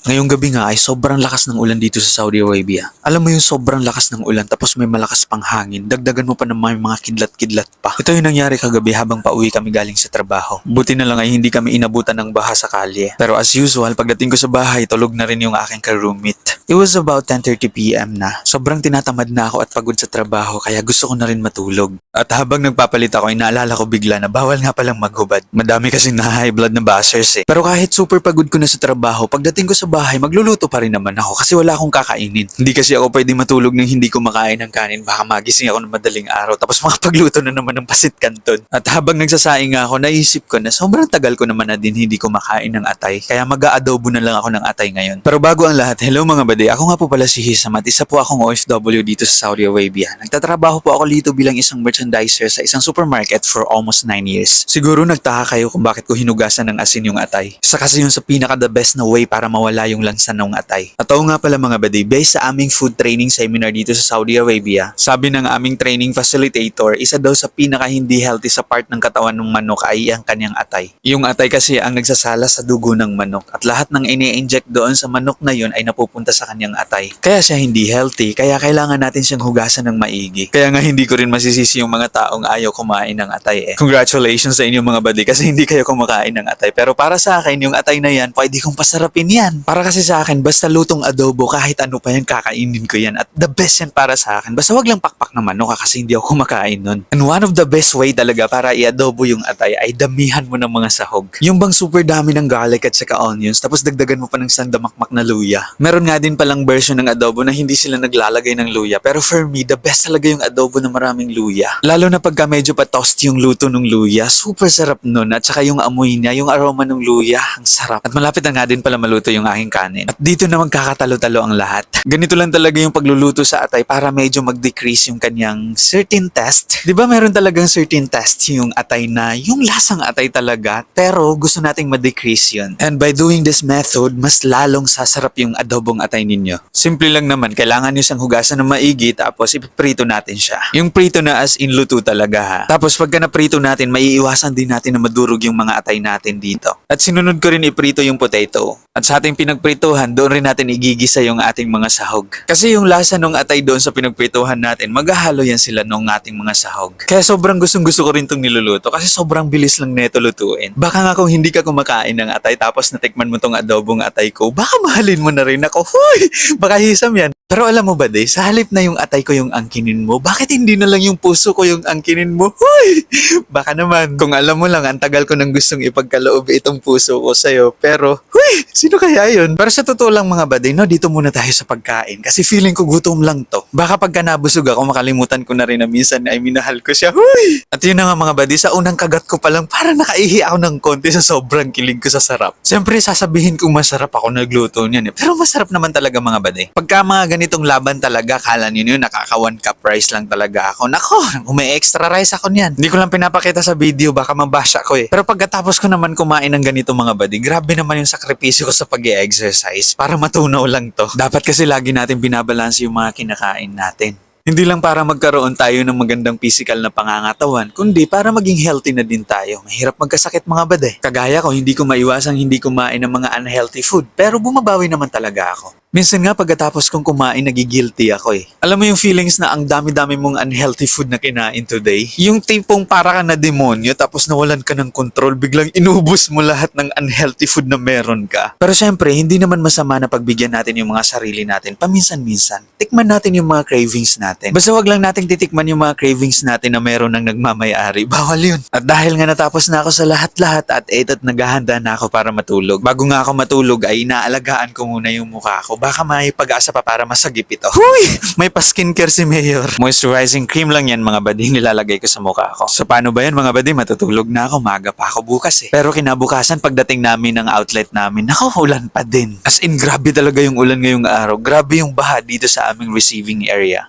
Ngayong gabi nga ay sobrang lakas ng ulan dito sa Saudi Arabia. Alam mo yung sobrang lakas ng ulan tapos may malakas pang hangin. Dagdagan mo pa ng may mga kidlat-kidlat pa. Ito yung nangyari kagabi habang pauwi kami galing sa trabaho. Buti na lang ay hindi kami inabutan ng baha sa kalye. Pero as usual, pagdating ko sa bahay, tulog na rin yung aking ka-roommate. It was about 10.30pm na. Sobrang tinatamad na ako at pagod sa trabaho kaya gusto ko na rin matulog. At habang nagpapalit ako, inaalala ko bigla na bawal nga palang maghubad. Madami kasing na high blood na bashers eh. Pero kahit super pagod ko na sa trabaho, pagdating ko sa bahay, magluluto pa rin naman ako kasi wala akong kakainin. Hindi kasi ako pwede matulog nang hindi ko makain ng kanin. Baka magising ako ng madaling araw tapos makapagluto na naman ng pasit kanton. At habang nagsasaing ako, naisip ko na sobrang tagal ko naman na din hindi ko makain ng atay. Kaya mag-aadobo na lang ako ng atay ngayon. Pero bago ang lahat, hello mga bade. Ako nga po pala si Hisam at isa po akong OFW dito sa Saudi Arabia. Nagtatrabaho po ako dito bilang isang merchandiser sa isang supermarket for almost 9 years. Siguro nagtaka kayo kung bakit ko hinugasan ng asin yung atay. Isa kasi yun sa pinaka the best na way para mawala yung lansa ng atay. At nga pala mga bade, based sa aming food training seminar dito sa Saudi Arabia, sabi ng aming training facilitator, isa daw sa pinaka hindi healthy sa part ng katawan ng manok ay ang kanyang atay. Yung atay kasi ang nagsasala sa dugo ng manok at lahat ng ini-inject doon sa manok na yun ay napupunta sa kanyang atay. Kaya siya hindi healthy, kaya kailangan natin siyang hugasan ng maigi. Kaya nga hindi ko rin masisisi yung mga taong ayaw kumain ng atay eh. Congratulations sa inyo mga badi kasi hindi kayo kumakain ng atay. Pero para sa akin, yung atay na yan, pwede kong pasarapin yan. Para kasi sa akin, basta lutong adobo, kahit ano pa yan, kakainin ko yan. At the best yan para sa akin. Basta wag lang pakpak na manok ah, kasi hindi ako kumakain nun. And one of the best way talaga para i-adobo yung atay ay damihan mo ng mga sahog. Yung bang super dami ng garlic at saka onions, tapos dagdagan mo pa ng sandamakmak na luya. Meron nga din palang version ng adobo na hindi sila naglalagay ng luya. Pero for me, the best talaga yung adobo na maraming luya. Lalo na pagka medyo pa toast yung luto ng luya, super sarap nun. At saka yung amoy niya, yung aroma ng luya, ang sarap. At malapit na nga din pala maluto yung aking kanin. At dito na magkakatalo-talo ang lahat. Ganito lang talaga yung pagluluto sa atay para medyo mag-decrease yung kanyang certain test. Di ba meron talagang certain test yung atay na yung lasang atay talaga, pero gusto nating ma-decrease yun. And by doing this method, mas lalong sasarap yung adobong atay ninyo. Simple lang naman, kailangan nyo siyang hugasan ng maigi tapos ipiprito natin siya. Yung prito na as in luto talaga ha. Tapos pagka naprito natin, maiiwasan din natin na madurog yung mga atay natin dito. At sinunod ko rin iprito yung potato. At sa ating pinagprituhan, doon rin natin igigisa yung ating mga sahog. Kasi yung lasa ng atay doon sa pinagprituhan natin, maghahalo yan sila ng ating mga sahog. Kaya sobrang gustong gusto ko rin itong niluluto kasi sobrang bilis lang neto lutuin. Baka nga kung hindi ka kumakain ng atay tapos natikman mo tong adobong atay ko, baka mahalin mo na rin ako. Huy! Baka hisam yan. Pero alam mo ba, Day, sa halip na yung atay ko yung angkinin mo, bakit hindi na lang yung puso ko yung angkinin mo? Huy! Baka naman, kung alam mo lang, ang tagal ko nang gustong ipagkaloob itong puso ko sa'yo. Pero, huy! Sino kaya yun? Pero sa totoo lang mga baday, no, dito muna tayo sa pagkain. Kasi feeling ko gutom lang to. Baka pagka nabusog ako, makalimutan ko na rin na minsan ay minahal ko siya. Huy! At yun na nga mga baday, sa unang kagat ko pa lang, parang nakaihi ako ng konti sa sobrang kilig ko sa sarap. Siyempre, sasabihin kong masarap ako nagluto niyan. Eh. Pero masarap naman talaga mga baday. Pagka mga ganitong laban talaga, kala niyo yun, nakaka cup rice lang talaga ako. Nako, may extra rice ako niyan. Hindi ko lang pinapakita sa video, baka mabasya ko eh. Pero pagkatapos ko naman kumain ng ganito mga badi, grabe naman yung sakripisyo ko sa pag exercise para matunaw lang to. Dapat kasi lagi natin binabalanse yung mga kinakain natin. Hindi lang para magkaroon tayo ng magandang physical na pangangatawan, kundi para maging healthy na din tayo. Mahirap magkasakit mga bade. Kagaya ko, hindi ko maiwasang hindi kumain ng mga unhealthy food, pero bumabawi naman talaga ako. Minsan nga pagkatapos kong kumain, nagigilty ako eh. Alam mo yung feelings na ang dami-dami mong unhealthy food na kinain today? Yung tipong para ka na demonyo tapos nawalan ka ng control, biglang inubos mo lahat ng unhealthy food na meron ka. Pero syempre, hindi naman masama na pagbigyan natin yung mga sarili natin paminsan-minsan. Tikman natin yung mga cravings natin. Basta wag lang nating titikman yung mga cravings natin na meron ng nagmamayari. Bawal yun. At dahil nga natapos na ako sa lahat-lahat at eto't naghahanda na ako para matulog. Bago nga ako matulog ay inaalagaan ko muna yung mukha ko baka may pag-asa pa para masagip ito. Huy! May pa-skincare si Mayor. Moisturizing cream lang yan mga badi nilalagay ko sa mukha ko. So paano ba yan mga badi? Matutulog na ako. Maga pa ako bukas eh. Pero kinabukasan pagdating namin ng outlet namin, nako ulan pa din. As in grabe talaga yung ulan ngayong araw. Grabe yung baha dito sa aming receiving area.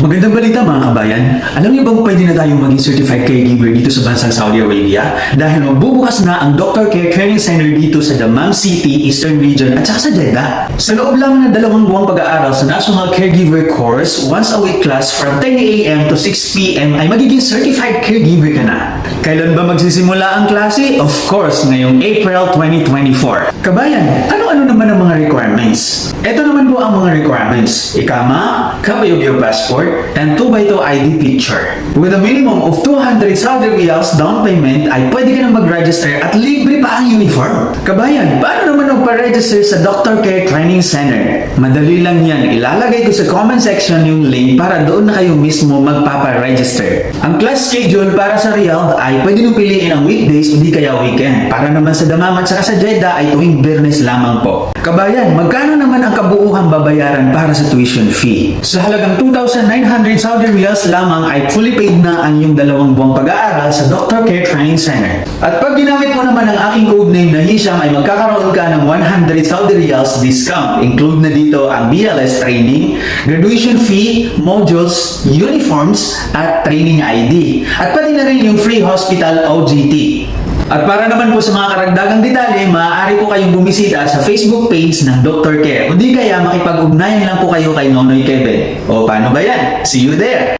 Magandang balita mga kabayan. Alam niyo bang pwede na tayong maging certified caregiver dito sa bansang Saudi Arabia? Dahil magbubukas na ang Doctor Care Training Center dito sa Dammam City, Eastern Region at saka sa Jeddah. Sa loob lang ng dalawang buwang pag-aaral sa National Caregiver Course, once a week class from 10 a.m. to 6 p.m. ay magiging certified caregiver ka na. Kailan ba magsisimula ang klase? Of course, ngayong April 2024. Kabayan, ano-ano ano naman ang mga requirements? Ito naman po ang mga requirements. Ikama, copy of your passport, and 2x2 ID picture. With a minimum of 200 Saudi Riyals down payment, ay pwede ka na mag-register at libre pa ang uniform. Kabayan, paano naman magpa-register sa Dr. Care Training Center? Madali lang yan. Ilalagay ko sa comment section yung link para doon na kayo mismo magpapa-register. Ang class schedule para sa Riyadh ay pwede nyo piliin ang weekdays o di kaya weekend. Para naman sa Damam at sa Jeddah ay tuwing Biyernes lamang po. Kabayan, magkano naman ang kabuuhang babayaran para sa tuition fee? Sa halagang 2,900 Saudi Riyals lamang ay fully paid na ang iyong dalawang buwang pag-aaral sa Dr. Care Training Center. At pag ginamit mo naman ang aking code name na Hisham ay magkakaroon ka ng 100 Saudi Riyals discount. Include na dito ang BLS training, graduation fee, modules, uniforms, at training ID. At pati na rin yung free hospital OGT. At para naman po sa mga karagdagang detalye, maaari po kayong bumisita sa Facebook page ng Dr. Care. O di kaya makipag-ugnayan lang po kayo kay Nonoy Kevin. O paano ba yan? See you there!